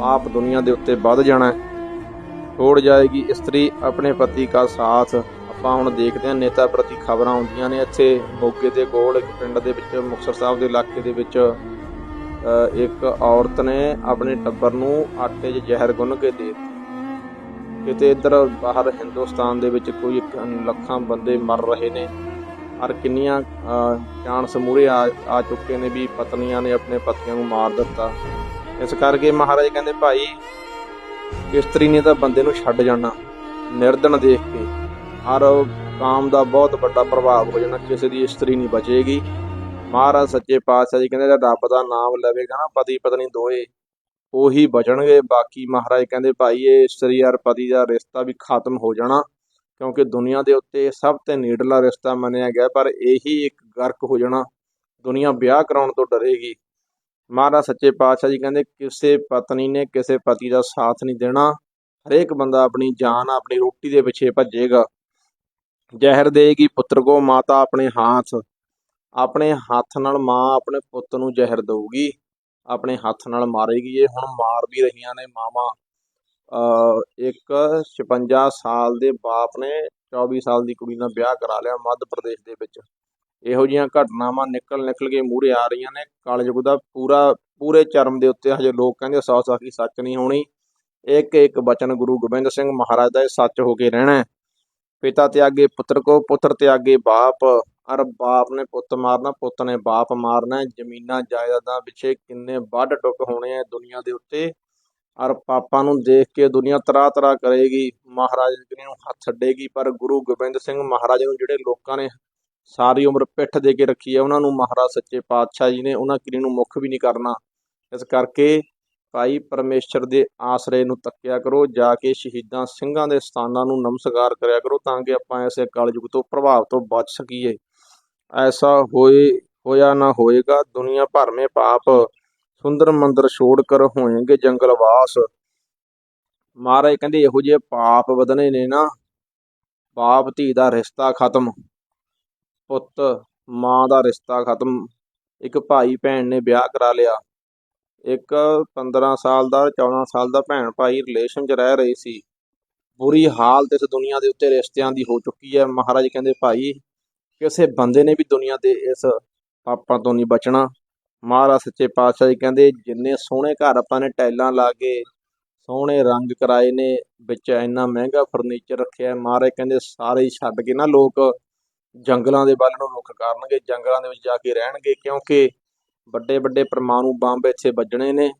ਆਪ ਦੁਨੀਆ ਦੇ ਉੱਤੇ ਵੱਧ ਜਾਣਾ ਹੈ। ਛੋੜ ਜਾਏਗੀ ਇਸਤਰੀ ਆਪਣੇ ਪਤੀ ਦਾ ਸਾਥ। ਆਪਾਂ ਹੁਣ ਦੇਖਦੇ ਹਾਂ ਨੇਤਾ ਪ੍ਰਤੀ ਖਬਰਾਂ ਆਉਂਦੀਆਂ ਨੇ ਇੱਥੇ। ਮੋਗੇ ਦੇ ਕੋਲ ਇੱਕ ਪਿੰਡ ਦੇ ਵਿੱਚ ਮੁਕਤਸਰ ਸਾਹਿਬ ਦੇ ਇਲਾਕੇ ਦੇ ਵਿੱਚ ਇੱਕ ਔਰਤ ਨੇ ਆਪਣੇ ਟੱਬਰ ਨੂੰ ਆਟੇ 'ਚ ਜ਼ਹਿਰ ਗੁੰਨ ਕੇ ਦੇ ਦਿੱਤੀ। ਕਿਤੇ ਇੱਧਰ ਬਾਹਰ ਹਿੰਦੁਸਤਾਨ ਦੇ ਵਿੱਚ ਕੋਈ ਲੱਖਾਂ ਬੰਦੇ ਮਰ ਰਹੇ ਨੇ। ਔਰ ਕਿੰਨੀਆਂ ਅ, ਚਾਂਸ ਮੂਹਰੇ ਆ ਆ ਚੁੱਕੇ ਨੇ ਵੀ ਪਤਨੀਆਂ ਨੇ ਆਪਣੇ ਪਤੀਆਂ ਨੂੰ ਮਾਰ ਦਿੱਤਾ। ਇਸ ਕਰਕੇ ਮਹਾਰਾਜ ਕਹਿੰਦੇ, ਭਾਈ, ਇਸਤਰੀ ਨੇ ਤਾਂ ਬੰਦੇ ਨੂੰ ਛੱਡ ਜਾਣਾ ਨਿਰਦਨ ਦੇਖ ਕੇ। ਹਰ ਕਾਮ ਦਾ ਬਹੁਤ ਵੱਡਾ ਪ੍ਰਭਾਵ ਹੋ ਜਾਣਾ, ਕਿਸੇ ਦੀ ਇਸਤਰੀ ਨਹੀਂ ਬਚੇਗੀ। ਮਹਾਰਾਜ ਸੱਚੇ ਪਾਤਸ਼ਾਹ ਜੀ ਕਹਿੰਦੇ ਰੱਬ ਦਾ ਨਾਮ ਲਵੇਗਾ ਨਾ, ਪਤੀ ਪਤਨੀ ਦੋਏ, ਉਹੀ ਬਚਣਗੇ। ਬਾਕੀ ਮਹਾਰਾਜ ਕਹਿੰਦੇ, ਭਾਈ, ਇਹ ਇਸਤਰੀ ਔਰ ਪਤੀ ਦਾ ਰਿਸ਼ਤਾ ਵੀ ਖਤਮ ਹੋ ਜਾਣਾ, ਕਿਉਂਕਿ ਦੁਨੀਆ ਦੇ ਉੱਤੇ ਸਭ ਤੋਂ ਨੇੜਲਾ ਰਿਸ਼ਤਾ ਮੰਨਿਆ ਗਿਆ, ਪਰ ਇਹੀ ਇੱਕ ਗਰਕ ਹੋ ਜਾਣਾ। ਦੁਨੀਆ ਵਿਆਹ ਕਰਾਉਣ ਤੋਂ ਡਰੇਗੀ। ਮਹਾਰਾਜ ਸੱਚੇ ਪਾਤਸ਼ਾਹ ਜੀ ਕਹਿੰਦੇ, ਕਿਸੇ ਪਤਨੀ ਨੇ ਕਿਸੇ ਪਤੀ ਦਾ ਸਾਥ ਨਹੀਂ ਦੇਣਾ, ਹਰੇਕ ਬੰਦਾ ਆਪਣੀ ਜਾਨ, ਆਪਣੀ ਰੋਟੀ ਦੇ ਪਿੱਛੇ ਭੱਜੇਗਾ। ਜ਼ਹਿਰ ਦੇਗੀ ਪੁੱਤਰ ਕੋ, ਮਾਤਾ ਆਪਣੇ ਹੱਥ ਆਪਣੇ ਹੱਥ ਨਾਲ ਮਾਂ ਆਪਣੇ ਪੁੱਤ ਨੂੰ ਜ਼ਹਿਰ ਦਊਗੀ, ਆਪਣੇ ਹੱਥ ਨਾਲ ਮਾਰੇਗੀ। ਇਹ ਹੁਣ ਮਾਰ ਵੀ ਰਹੀਆਂ ਨੇ ਮਾਵਾਂ। ਅ ਇੱਕ 56 ਸਾਲ ਦੇ ਬਾਪ ਨੇ 24 ਸਾਲ ਦੀ ਕੁੜੀ ਨਾਲ ਵਿਆਹ ਕਰਾ ਲਿਆ ਮੱਧ ਪ੍ਰਦੇਸ਼ ਦੇ ਵਿੱਚ। ਇਹੋ ਜਿਹੀਆਂ ਘਟਨਾਵਾਂ ਨਿਕਲ ਨਿਕਲ ਕੇ ਮੂਹਰੇ ਆ ਰਹੀਆਂ ਨੇ। ਕਲਯੁਗ ਦਾ ਪੂਰਾ, ਪੂਰੇ ਚਰਮ ਦੇ ਉੱਤੇ ਹਜੇ ਲੋਕ ਕਹਿੰਦੇ ਸੌ ਸਾਖੀ ਸੱਚ ਨਹੀਂ ਹੋਣੀ। ਇੱਕ ਇੱਕ ਬਚਨ ਗੁਰੂ ਗੋਬਿੰਦ ਸਿੰਘ ਮਹਾਰਾਜ ਦਾ ਇਹ ਸੱਚ ਹੋ ਕੇ ਰਹਿਣਾ ਹੈ। ਪਿਤਾ ਤਿਆਗੇ ਪੁੱਤਰ ਕੋ, ਪੁੱਤਰ ਤਿਆਗੇ ਬਾਪ। ਅਰ ਬਾਪ ਨੇ ਪੁੱਤ ਮਾਰਨਾ, ਪੁੱਤ ਨੇ ਬਾਪ ਮਾਰਨਾ ਜ਼ਮੀਨਾਂ, ਜਾਇਦਾਦਾਂ ਪਿੱਛੇ ਕਿੰਨੇ ਵੱਢ ਟੁੱਕ ਹੋਣੇ ਆ ਦੁਨੀਆ ਦੇ ਉੱਤੇ। ਅਰ ਪਾਪਾਂ ਨੂੰ ਦੇਖ ਕੇ ਦੁਨੀਆ ਤਰਾ ਤਰਾ ਕਰੇਗੀ। ਮਹਾਰਾਜ ਜੀ ਨੂੰ ਹੱਥ ਛੱਡੇਗੀ ਪਰ ਗੁਰੂ ਗੋਬਿੰਦ ਸਿੰਘ ਮਹਾਰਾਜ ਨੂੰ ਜਿਹੜੇ ਲੋਕਾਂ ਨੇ ਸਾਰੀ ਉਮਰ ਪਿੱਠ ਦੇ ਕੇ ਰੱਖੀ ਹੈ। ਉਹਨਾਂ ਨੂੰ ਮਹਾਰਾਜ ਸੱਚੇ ਪਾਤਸ਼ਾਹ ਜੀ ਨੇ ਉਹਨਾਂ ਕਿਰੀ ਨੂੰ ਮੁੱਖ ਵੀ ਨਹੀਂ ਕਰਨਾ। ਇਸ ਕਰਕੇ ਭਾਈ ਪਰਮੇਸ਼ਰ ਦੇ ਆਸਰੇ ਨੂੰ ਤੱਕਿਆ ਕਰੋ, ਜਾ ਕੇ ਸ਼ਹੀਦਾਂ ਸਿੰਘਾਂ ਦੇ ਸਥਾਨਾਂ ਨੂੰ ਨਮਸਕਾਰ ਕਰਿਆ ਕਰੋ ਤਾਂ ਕਿ ਆਪਾਂ ਐਸੇ ਕਲਯੁਗ ਤੋਂ ਪ੍ਰਭਾਵ ਤੋਂ ਬਚ ਸਕੀਏ। ਐਸਾ ਹੋਏ, ਹੋਇਆ ਨਾ ਹੋਏਗਾ। ਦੁਨੀਆ ਭਰ ਮੇ ਪਾਪ ਸੁੰਦਰ ਮੰਦਰ ਛੋੜ ਕਰ ਹੋਏਗੇ ਜੰਗਲ ਵਾਸ ਮਹਾਰਾਜ ਕਹਿੰਦੇ, ਇਹੋ ਜਿਹੇ ਪਾਪ ਵਧਨੇ ਨੇ ਨਾ। ਬਾਪ ਧੀ ਦਾ ਰਿਸ਼ਤਾ ਖਤਮ। ਪੁੱਤ, ਮਾਂ ਦਾ ਰਿਸ਼ਤਾ ਖਤਮ। ਇੱਕ ਭਾਈ ਭੈਣ ਨੇ ਵਿਆਹ ਕਰਾ ਲਿਆ। ਇੱਕ 15 ਸਾਲ ਦਾ 14 ਸਾਲ ਦਾ ਭੈਣ ਭਾਈ ਰਿਲੇਸ਼ਨ 'ਚ ਰਹਿ ਰਹੇ ਸੀ। ਬੁਰੀ ਹਾਲਤ ਇਸ ਦੁਨੀਆ ਦੇ ਉੱਤੇ ਰਿਸ਼ਤਿਆਂ ਦੀ ਹੋ ਚੁੱਕੀ ਹੈ। ਮਹਾਰਾਜ ਕਹਿੰਦੇ, ਭਾਈ, ਕਿਸੇ ਬੰਦੇ ਨੇ ਵੀ ਦੁਨੀਆ ਦੇ ਇਸ ਪਾਪਾਂ ਤੋਂ ਨਹੀਂ ਬਚਣਾ। ਮਹਾਰਾਜ ਸੱਚੇ ਪਾਤਸ਼ਾਹ ਜੀ ਕਹਿੰਦੇ, ਜਿੰਨੇ ਸੋਹਣੇ ਘਰ ਆਪਾਂ ਨੇ ਟਾਈਲਾਂ ਲਾ ਕੇ, ਸੋਹਣੇ ਰੰਗ ਕਰਾਏ ਨੇ, ਵਿੱਚ ਇੰਨਾ ਮਹਿੰਗਾ ਫਰਨੀਚਰ ਰੱਖਿਆ ਮਹਾਰਾਜ ਕਹਿੰਦੇ, ਸਾਰੇ ਛੱਡ ਕੇ ਨਾ ਲੋਕ ਜੰਗਲਾਂ ਦੇ ਵੱਲ ਨੂੰ ਰੁੱਖ ਕਰਨਗੇ, ਜੰਗਲਾਂ ਦੇ ਵਿੱਚ ਜਾ ਕੇ ਰਹਿਣਗੇ ਕਿਉਂਕਿ ਵੱਡੇ ਵੱਡੇ ਪਰਮਾਣੂ ਬੰਬ ਇੱਥੇ ਵੱਜਣੇ ਨੇ।